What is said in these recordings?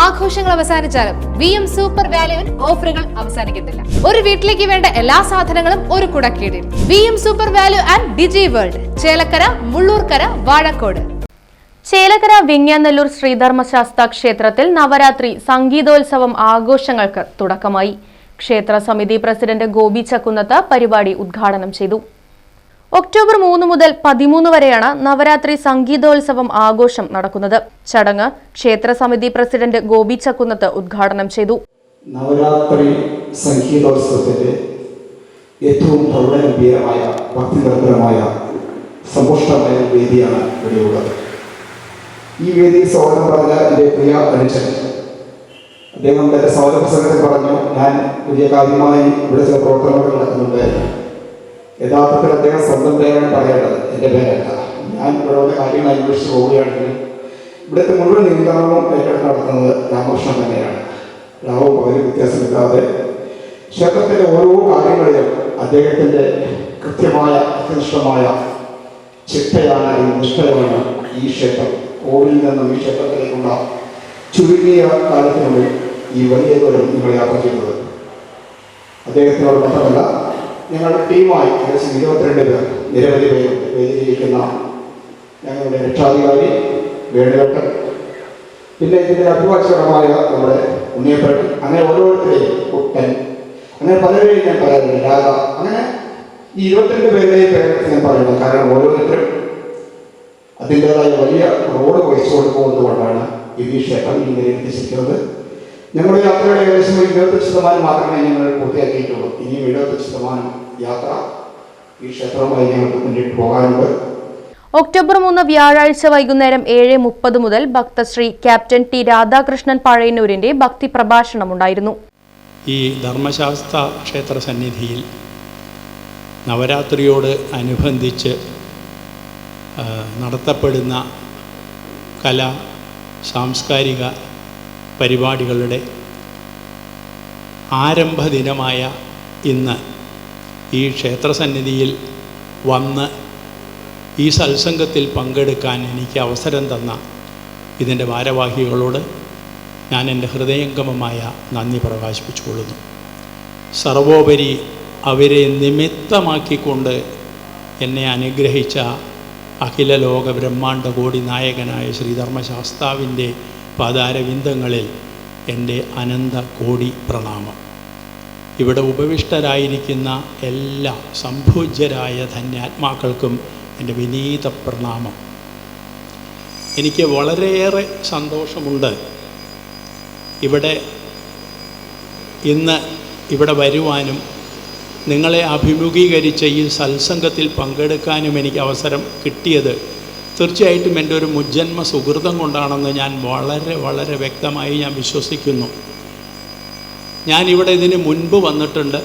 ആഘോഷങ്ങൾ അവസാനിച്ചാലും V M super വാല്യുവിൽ ഓഫറുകൾ അവസാനിക്കുന്നില്ല. ഒരു വീട്ടിലേക്ക് വേണ്ട എല്ലാ സാധനങ്ങളും ഒരു കുടക്കീടിൽ. V M super value and Digi world. Chelakkara Mullurkara Vazhakode. Chelakkara Vinganallur Sreedharmasastha ക്ഷേത്രത്തിൽ നവരാത്രി സംഗീതോത്സവം ആഘോഷങ്ങൾക്ക് തുടക്കമായി. ക്ഷേത്ര സമിതി പ്രസിഡന്റ് ഗോപി ചക്കുന്നത്ത് പരിപാടി ഉദ്ഘാടനം ചെയ്തു. ഒക്ടോബർ മൂന്ന് മുതൽ പതിമൂന്ന് വരെയാണ് നവരാത്രി സംഗീതോത്സവം ആഘോഷം നടക്കുന്നത്. ചടങ്ങ് ക്ഷേത്ര സമിതി പ്രസിഡന്റ് ഗോപി ചക്കുന്നത്ത് ഉദ്ഘാടനം ചെയ്തു. നവരാത്രി സംഗീതോത്സവത്തിന്റെ ഏറ്റവും പ്രൗഢഗംഭീരമായ ഭക്തിതന്ത്രമായ സമ്പുഷ്ടമായ വേദിയാണ് ഇവിടെയുള്ളത്. ഈ വേദി സ്വാഗതം പറഞ്ഞ എന്റെ പ്രിയ അനുജൻ. അദ്ദേഹം തന്റെ സ്വാഗത പ്രസംഗത്തിൽ പറഞ്ഞു ഞാൻ പുതിയ കാര്യമായി ഇവിടെ ചില പ്രവർത്തനങ്ങൾ നടക്കുന്നുണ്ട് യഥാർത്ഥത്തിൽ അദ്ദേഹം സ്വന്തം പേരാണ് പറയേണ്ടത്. എന്റെ പേരല്ല ഞാൻ ഇവിടെ കാര്യങ്ങൾ അന്വേഷിച്ച് പോവുകയാണെങ്കിൽ ഇവിടുത്തെ മുഴുവൻ നിയന്ത്രണവും ഏറ്റെടുത്ത് നടത്തുന്നത് രാമകൃഷ്ണൻ തന്നെയാണ്. രാവും പകലും വ്യത്യാസമില്ലാതെ ക്ഷേത്രത്തിലെ ഓരോ കാര്യങ്ങളിലും അദ്ദേഹത്തിന്റെ കൃത്യമായ അത്യനിഷ്ഠമായ ചിട്ടയാണ് ഈ നിഷ്ഠയാണ് ഈ ക്ഷേത്രം. കോവിലിൽ നിന്നും ഈ ക്ഷേത്രത്തിലേക്കുള്ള ചുരുങ്ങിയ കാലത്തിനുള്ളിൽ ഈ വലിയ ദൂരം നിങ്ങൾ യാത്ര ചെയ്യുന്നത്. അദ്ദേഹത്തിനോട് മാത്രമല്ല ഞങ്ങളുടെ ടീമായി ഏകദേശം ഇരുപത്തിരണ്ട് പേർ നിരവധി പേർ വേദിയിലിരിക്കുന്ന ഞങ്ങളുടെ രക്ഷാധികാരി വേണുകട്ടൻ പിന്നെ ഇതിന്റെ അഭിഭാഷകരമായ നമ്മുടെ ഉണ്ണിയപ്പേട്ടൻ അങ്ങനെ ഓരോരുത്തരെയും കുട്ടൻ അങ്ങനെ പലരെയും ഞാൻ പറയാറില്ല രാധ. അങ്ങനെ ഈ ഇരുപത്തിരണ്ട് പേരുടെയും പേരൻസ് ഞാൻ പറയുന്നത് കാരണം ഓരോരുത്തരും അതിന്റെതായ വലിയ റോഡ് വഹിച്ചു കൊടുക്കുന്നതുകൊണ്ടാണ് ഈ ക്ഷേത്രം ഇങ്ങനെ എത്തിച്ചിരിക്കുന്നത് ഞങ്ങളുടെ യാത്രയുടെ ഏകദേശം ഇരുപത്തി ശതമാനം മാത്രമേ ഞങ്ങൾ പൂർത്തിയാക്കിയിട്ടുള്ളൂ. ഇനിയും എഴുപത്തി ശതമാനം യാത്ര ഈ ക്ഷേത്രവുമായി ഞങ്ങൾക്ക് മുന്നിട്ട് പോകാനുണ്ട്. ഒക്ടോബർ മൂന്ന് വ്യാഴാഴ്ച വൈകുന്നേരം ഏഴ് മുപ്പത് മുതൽ ഭക്തശ്രീ ക്യാപ്റ്റൻ ടി രാധാകൃഷ്ണൻ പഴയന്നൂരിന്റെ ഭക്തി പ്രഭാഷണമുണ്ടായിരുന്നു ഈ ധർമ്മശാസ്ത്ര ക്ഷേത്ര സന്നിധിയിൽ നവരാത്രിയോട് അനുബന്ധിച്ച് നടത്തപ്പെടുന്ന കല സാംസ്കാരിക പരിപാടികളുടെ ആരംഭ ദിനമായ ഇന്ന് ഈ ക്ഷേത്രസന്നിധിയിൽ വന്ന് ഈ സത്സംഗത്തിൽ പങ്കെടുക്കാൻ എനിക്ക് അവസരം തന്ന ഇതിന്റെ ഭാരവാഹികളോട് ഞാൻ എന്റെ ഹൃദയംഗമമായ നന്ദി പ്രകാശിപ്പിച്ചുകൊള്ളുന്നു. സർവോപരി അവരെ നിമിത്തമാക്കിക്കൊണ്ട് എന്നെ അനുഗ്രഹിച്ച അഖില ലോക ബ്രഹ്മാണ്ട കോടി നായകനായ ശ്രീധർമ്മശാസ്താവിന്റെ പാതാരവിന്ദങ്ങളിൽ എന്റെ അനന്ത കോടി പ്രണാമം. ഇവിടെ ഉപവിഷ്ടരായിരിക്കുന്ന എല്ലാ സംഭൂജ്യരായ ധന്യാത്മാക്കൾക്കും എന്റെ വിനീത പ്രണാമം. എനിക്ക് വളരെയേറെ സന്തോഷമുണ്ട് ഇവിടെ ഇന്ന് ഇവിടെ വരുവാനും നിങ്ങളെ അഭിമുഖീകരിച്ച ഈ സത്സംഗത്തിൽ പങ്കെടുക്കാനും എനിക്ക് അവസരം കിട്ടിയത് തീർച്ചയായിട്ടും എന്റെ ഒരു മുജ്ജന്മ സുഹൃതം കൊണ്ടാണെന്ന് ഞാൻ വളരെ വളരെ വ്യക്തമായി ഞാൻ വിശ്വസിക്കുന്നു. ഞാൻ ഇവിടെ ഇതിന് മുൻപ് വന്നിട്ടുണ്ട്.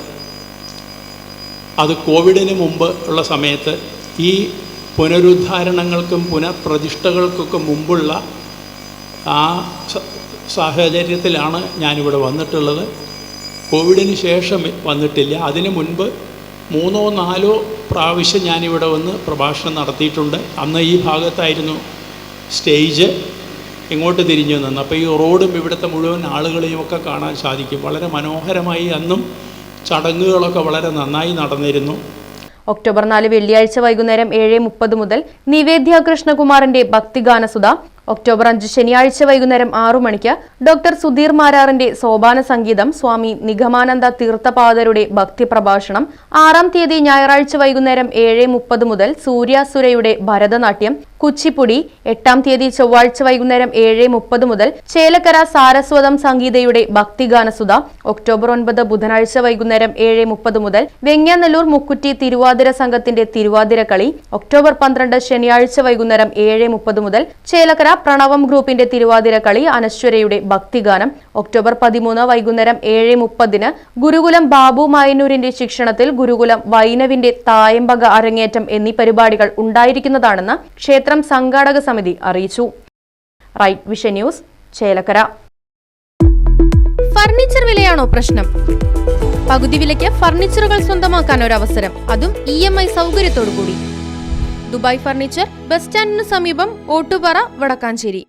അത് കോവിഡിന് മുമ്പ് ഉള്ള സമയത്ത് ഈ പുനരുദ്ധാരണങ്ങൾക്കും പുനഃപ്രതിഷ്ഠകൾക്കൊക്കെ മുമ്പുള്ള ആ സാഹചര്യത്തിലാണ് ഞാനിവിടെ വന്നിട്ടുള്ളത്. കോവിഡിന് ശേഷം വന്നിട്ടില്ല. അതിന് മുൻപ് മൂന്നോ നാലോ പ്രാവശ്യം ഞാനിവിടെ വന്ന് പ്രഭാഷണം നടത്തിയിട്ടുണ്ട്. അന്ന് ഈ ഭാഗത്തായിരുന്നു സ്റ്റേജ്. ഇങ്ങോട്ട് തിരിഞ്ഞു നിന്ന്. അപ്പോൾ ഈ റോഡും ഇവിടുത്തെ മുഴുവൻ ആളുകളെയും ഒക്കെ കാണാൻ സാധിക്കും. വളരെ മനോഹരമായി അന്നും ചടങ്ങുകളൊക്കെ വളരെ നന്നായി നടന്നിരുന്നു. ഒക്ടോബർ നാല് വെള്ളിയാഴ്ച വൈകുന്നേരം ഏഴ് മുപ്പത് മുതൽ നിവേദ്യ കൃഷ്ണകുമാറിന്റെ ഭക്തിഗാനസുധ. ഒക്ടോബർ അഞ്ച് ശനിയാഴ്ച വൈകുന്നേരം ആറു മണിക്ക് ഡോക്ടർ സുധീർ മാരാറിന്റെ സോപാന സംഗീതം സ്വാമി നിഗമാനന്ദ തീർത്ഥപാദരുടെ ഭക്തി പ്രഭാഷണം ആറാം തീയതി ഞായറാഴ്ച വൈകുന്നേരം ഏഴ് മുപ്പത് മുതൽ സൂര്യാസുരയുടെ ഭരതനാട്യം കുച്ചിപ്പുടി എട്ടാം തീയതി ചൊവ്വാഴ്ച വൈകുന്നേരം ഏഴ് മുപ്പത് മുതൽ ചേലക്കര സാരസ്വതം സംഗീതയുടെ ഭക്തിഗാനസുധ. ഒക്ടോബർ ഒൻപത് ബുധനാഴ്ച വൈകുന്നേരം ഏഴ് മുപ്പത് മുതൽ വെങ്ങാനല്ലൂർ മുക്കുറ്റി തിരുവാതിര സംഘത്തിന്റെ തിരുവാതിര കളി. ഒക്ടോബർ പന്ത്രണ്ട് ശനിയാഴ്ച വൈകുന്നേരം ഏഴ് മുപ്പത് മുതൽ ചേലക്കര പ്രണവം ഗ്രൂപ്പിന്റെ തിരുവാതിര കളി അനശ്വരയുടെ ഭക്തിഗാനം. ഒക്ടോബർ പതിമൂന്ന് വൈകുന്നേരം ഏഴ് മുപ്പതിന് ഗുരുകുലം ബാബു മായന്നൂരിന്റെ ശിക്ഷണത്തിൽ ഗുരുകുലം വൈനവിന്റെ തായമ്പക അരങ്ങേറ്റം എന്നീ പരിപാടികൾ ഉണ്ടായിരിക്കുന്നതാണെന്ന് ക്ഷേത്രം സംഘാടക സമിതി അറിയിച്ചു. Right vision news Chelakkara. Furniture വിലയാണോ പ്രശ്നം? പകുതി വിലയ്ക്ക് ഫർണിച്ചറുകൾ സ്വന്തമാക്കാൻ ഒരു അവസരം അതും ഇ എം ഐ സൗകര്യത്തോടു കൂടി ദുബായ് ഫർണിച്ചർ ബസ് സ്റ്റാൻഡിന് സമീപം ഓട്ടുപാറ വടക്കാഞ്ചേരി.